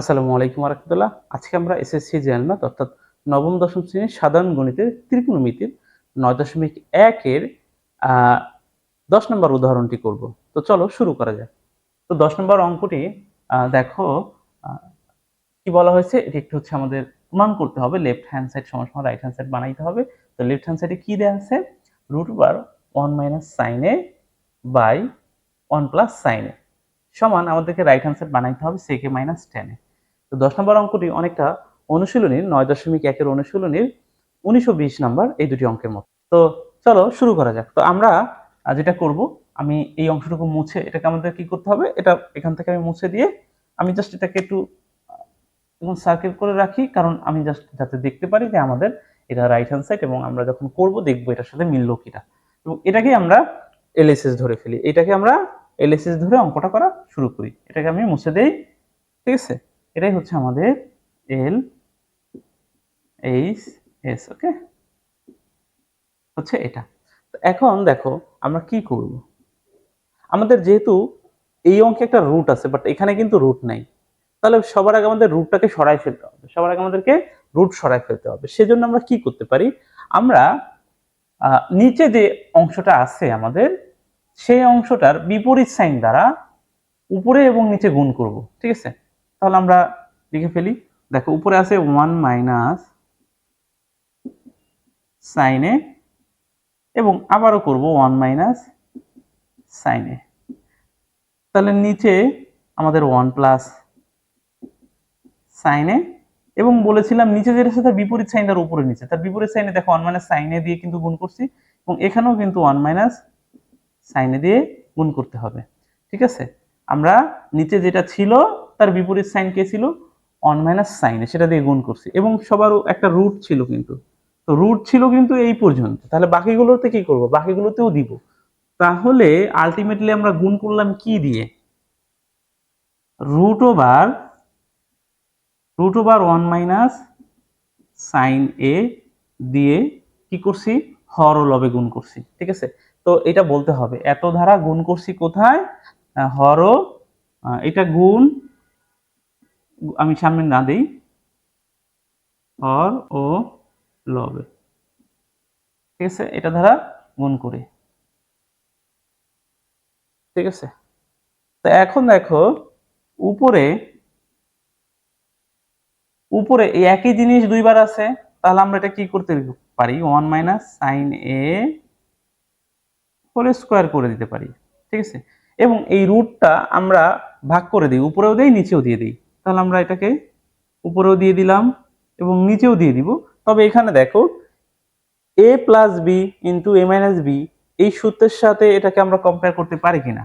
আসসালামু আলাইকুম রহমতুল্লাহ আজকে আমরা এসএসসি ম্যাথ অর্থাৎ নবম, দশম শ্রেণির সাধারণ গণিতের ত্রিকোণমিতির নয় দশমিক একের দশ নম্বর উদাহরণটি করব। তো চলো শুরু করা যাক। তো দশ নম্বর অঙ্কটি দেখো কি বলা হয়েছে? এটি একটু হচ্ছে আমাদের প্রমাণ করতে হবে। লেফট হ্যান্ড সাইড সমান সমান রাইট হ্যান্ড সাইড বানাইতে হবে। তো লেফট হ্যান্ড সাইডে কি দেওয়া আছে? রুট বার ওয়ান মাইনাস সাইনে বাই ওয়ান প্লাস সাইনে সমান আমাদেরকে রাইট হ্যান্ড সাইড বানাইতে হবে সেকে মাইনাস টেনে তো দশ নম্বর অঙ্কটি অনেকটা অনুশীলনীর, নয় দশমিক একের অনুশীলনীর উনিশশো বিশ নাম্বার এই দুটি অঙ্কের মতো তো চলো শুরু করা যাক। তো আমরা যেটা করব, আমি এই অংশটুকু মুছে, এটাকে আমাদের কি করতে হবে? এটা এখান থেকে আমি মুছে দিয়ে আমি জাস্ট এটাকে একটু সার্কেল করে রাখি, কারণ আমি জাস্ট যাতে দেখতে পারি যে আমাদের এটা রাইট হ্যান্ড সাইড এবং আমরা যখন করব, দেখব এটার সাথে মিললো কিনা। এবং এটাকে আমরা এলএসএস ধরে ফেলি। এটাকে আমরা এলএসএস ধরে অঙ্কটা করা শুরু করি। এটাকে আমি মুছে দেই। ঠিক আছে? এটাই হচ্ছে আমাদের এল এইচ এস ওকে হচ্ছে এটা। এখন দেখো আমরা কি করব? আমাদের যেহেতু এই অঙ্কে একটা রুট আছে বাট এখানে কিন্তু রুট নাই। তাহলে সবার আগে আমাদের রুটটাকে সরাই ফেলতে হবে। সবার আগে আমাদেরকে রুট সরাই ফেলতে হবে। সেজন্য আমরা কি করতে পারি? আমরা নিচে যে অংশটা আছে আমাদের, সেই অংশটার বিপরীত সাইন দ্বারা উপরে এবং নিচে গুণ করব, ঠিক আছে? তাহলে আমরা লিখে ফেলি। দেখো, উপরে আছে ওয়ান মাইনাস সাইনে এবং আবারও করব ওয়ান মাইনাস সাইনে তাহলে নিচে আমাদের ওয়ান প্লাস সাইনে এবং বলেছিলাম নিচে যেটা সাথে বিপরীত সাইন তার উপরে নিচে। তার বিপরীত সাইনে দেখো ওয়ান মাইনাস সাইনে দিয়ে কিন্তু গুণ করছি এবং এখানেও কিন্তু ওয়ান মাইনাস সাইনে দিয়ে গুণ করতে হবে। ঠিক আছে? আমরা নিচে যেটা ছিল তার বিপরীত সাইন কে ছিল? ওয়ান মাইনাস সাইনে সেটা দিয়ে গুণ করছি। এবং সবারও একটা রুট ছিল কিন্তু। তো রুট ছিল কিন্তু এই পর্যন্ত। তাহলে বাকিগুলোতে কি করব? বাকিগুলোতেও দিব। তাহলে আলটিমেটলি আমরা গুণ করলাম কি দিয়ে? Root over root over one minus sine A দিয়ে কি করছি? হর লবে গুণ করছি। ঠিক আছে? তো এটা বলতে হবে। এত ধারা গুণ করছি কোথায়? হর এটা গুণ আমি সামনে না দেই। হর ও লবে ঠিক আছে? এটা দ্বারা গুণ করে। ঠিক আছে? তো এখন দেখো, উপরে উপরে এই একই জিনিস দুইবার আছে, তাহলে আমরা এটা কি করতে পারি? One minus sine A whole square করে দিতে পারি। ঠিক আছে? এবং এই রুটটা আমরা ভাগ করে দিই। উপরেও দিই, নিচেও দিয়ে দিই। তাহলে আমরা এটাকে উপরেও দিয়ে দিলাম এবং নিচেও দিয়ে দিব। তবে এখানে দেখো A plus B into A minus B এই সূত্রের সাথে এটাকে আমরা কম্পেয়ার করতে পারি কিনা?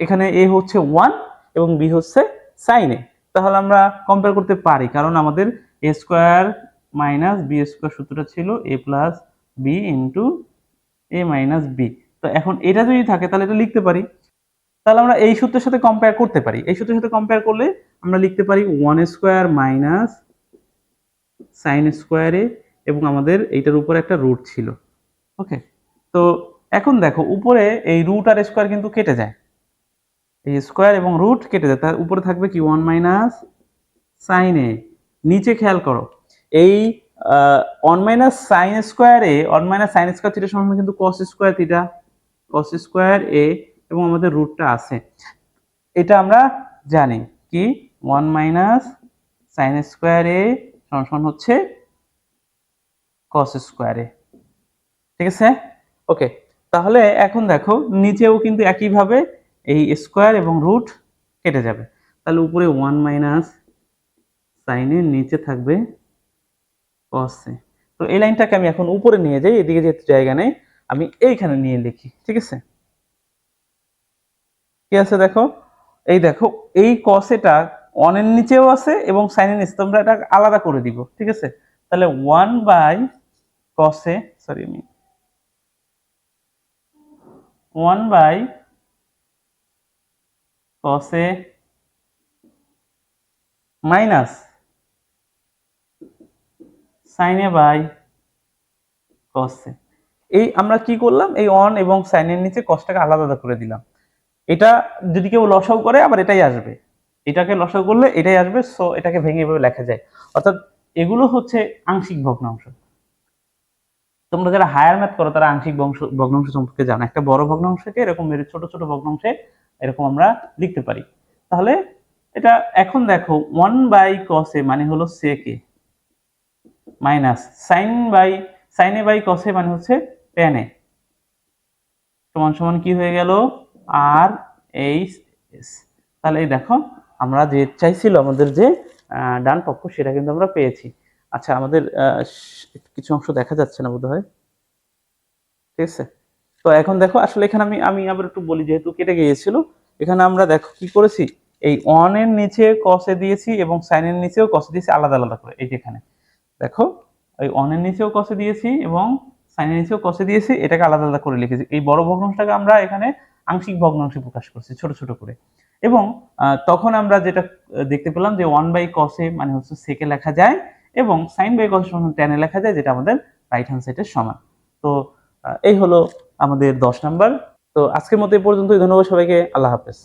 এখানে এ হচ্ছে ওয়ান এবং বি হচ্ছে সাইন এ তাহলে আমরা কম্পেয়ার করতে পারি, কারণ আমাদের A square minus B square সূত্রটা ছিল A plus B into A minus B তো এখন এটা যদি থাকে, তাহলে এটা লিখতে পারি। তাহলে আমরা এই সূত্রের সাথে কম্পেয়ার করতে পারি। এই সূত্রের সাথে কম্পেয়ার করলে আমরা লিখতে পারি ওয়ান স্কোয়ার মাইনাস সাইন স্কোয়ারে এবং আমাদের এইটার উপরে একটা রুট ছিল। ওকে তো এখন দেখো, উপরে এই রুট আর স্কোয়ার কিন্তু কেটে যায়। এই স্কোয়ার এবং রুট কেটে যায়, তার উপরে থাকবে কি? One minus sine A. নিচে খেয়াল করো, এই ওয়ান মাইনাস সাইন স্কোয়ারে one minus sine square theta সমান কিন্তু cos square theta cos square A এবং আমাদের রুটটা আছে। এটা আমরা জানি কি? One minus sine square A সমান হচ্ছে কস স্কোয়ার এ। ঠিক আছে? ওকে, তাহলে এখন দেখো, নিচেও কিন্তু একইভাবে এই স্কোয়ার এবং রুট কেটে যাবে। তাহলে উপরে ওয়ান মাইনাস সাইনের নিচে থাকবে কসে তো এই লাইনটাকে আমি এখন উপরে নিয়ে যাই, এদিকে যেহেতু জায়গা নেই, আমি এইখানে নিয়ে লিখি, ঠিক আছে? কি আছে দেখো? এই দেখো, এই কসেটা ওয়ানের নিচেও আছে এবং সাইনের নিচে তোমরা এটা আলাদা করে দিব, ঠিক আছে? তাহলে ওয়ান বাই কসে সরি আমি ওয়ান বাই কসে মাইনাস সাইনে বাই কসে এই আমরা কি করলাম? এই অন এবং সাইনের নিচে কসটাকে আলাদা আলাদা করে দিলাম। এটা যদি কেউ লসাও করে, আবার এটাই আসবে। এটাকে লসাগু করলে এটাই আসবে সো এটাকে ভেঙে এভাবে লেখা যায়। অর্থাৎ এগুলো হচ্ছে আংশিক ভগ্নাংশ। তোমরা যারা হায়ার ম্যাথ করো, তারা আংশিক বংশ ভগ্নাংশ সম্পর্কে জানো। একটা বড় ভগ্নাংশকে এরকম এর ছোট ছোট ভগ্নাংশে এরকম আমরা লিখতে পারি। তাহলে এটা এখন দেখো ওয়ান বাই কসে মানে হলো সেকে মাইনাস সাইন বাই সাইনে বাই কসে মানে হচ্ছে টেনে সমান সমান কি হয়ে গেল? আর এইচ এস তাহলে এই দেখো আমরা যে চাইছিল আমাদের যে ডান পক্ষ, সেটা কিন্তু আমরা পেয়েছি। আচ্ছা আমাদের কিছু অংশ দেখা যাচ্ছে না বোধ হয় ঠিক আছে? তো এখন দেখো, আসলে এখানে আমি আমি আবার একটু বলি, যেহেতু কেটে গিয়েছিল, এখানে আমরা দেখো কি করেছি? এই অনের নিচে কষে দিয়েছি এবং সাইনের নিচেও কসে দিয়েছি আলাদা আলাদা করে, এই যে এখানে দেখো ওই অনের নিচেও কষে দিয়েছি এবং সাইনের নিচেও কসে দিয়েছি, এটাকে আলাদা আলাদা করে লিখেছি। এই বড় ভগ্নাংশটাকে আমরা এখানে আংশিক ভগ্নাংশে প্রকাশ করছি, ছোট ছোট করে। এবং তখন আমরা যেটা দেখতে পেলাম যে ওয়ান বাই কসে মানে হচ্ছে সেকে লেখা যায় এবং সাইন বাই কসে সমান টেনে লেখা যায় যেটা আমাদের রাইট হ্যান্ড সাইডের সমান। তো এই হলো আমাদের দশ নাম্বার। তো আজকের মতো এই পর্যন্তই। ধন্যবাদ সবাইকে। আল্লাহ হাফেজ।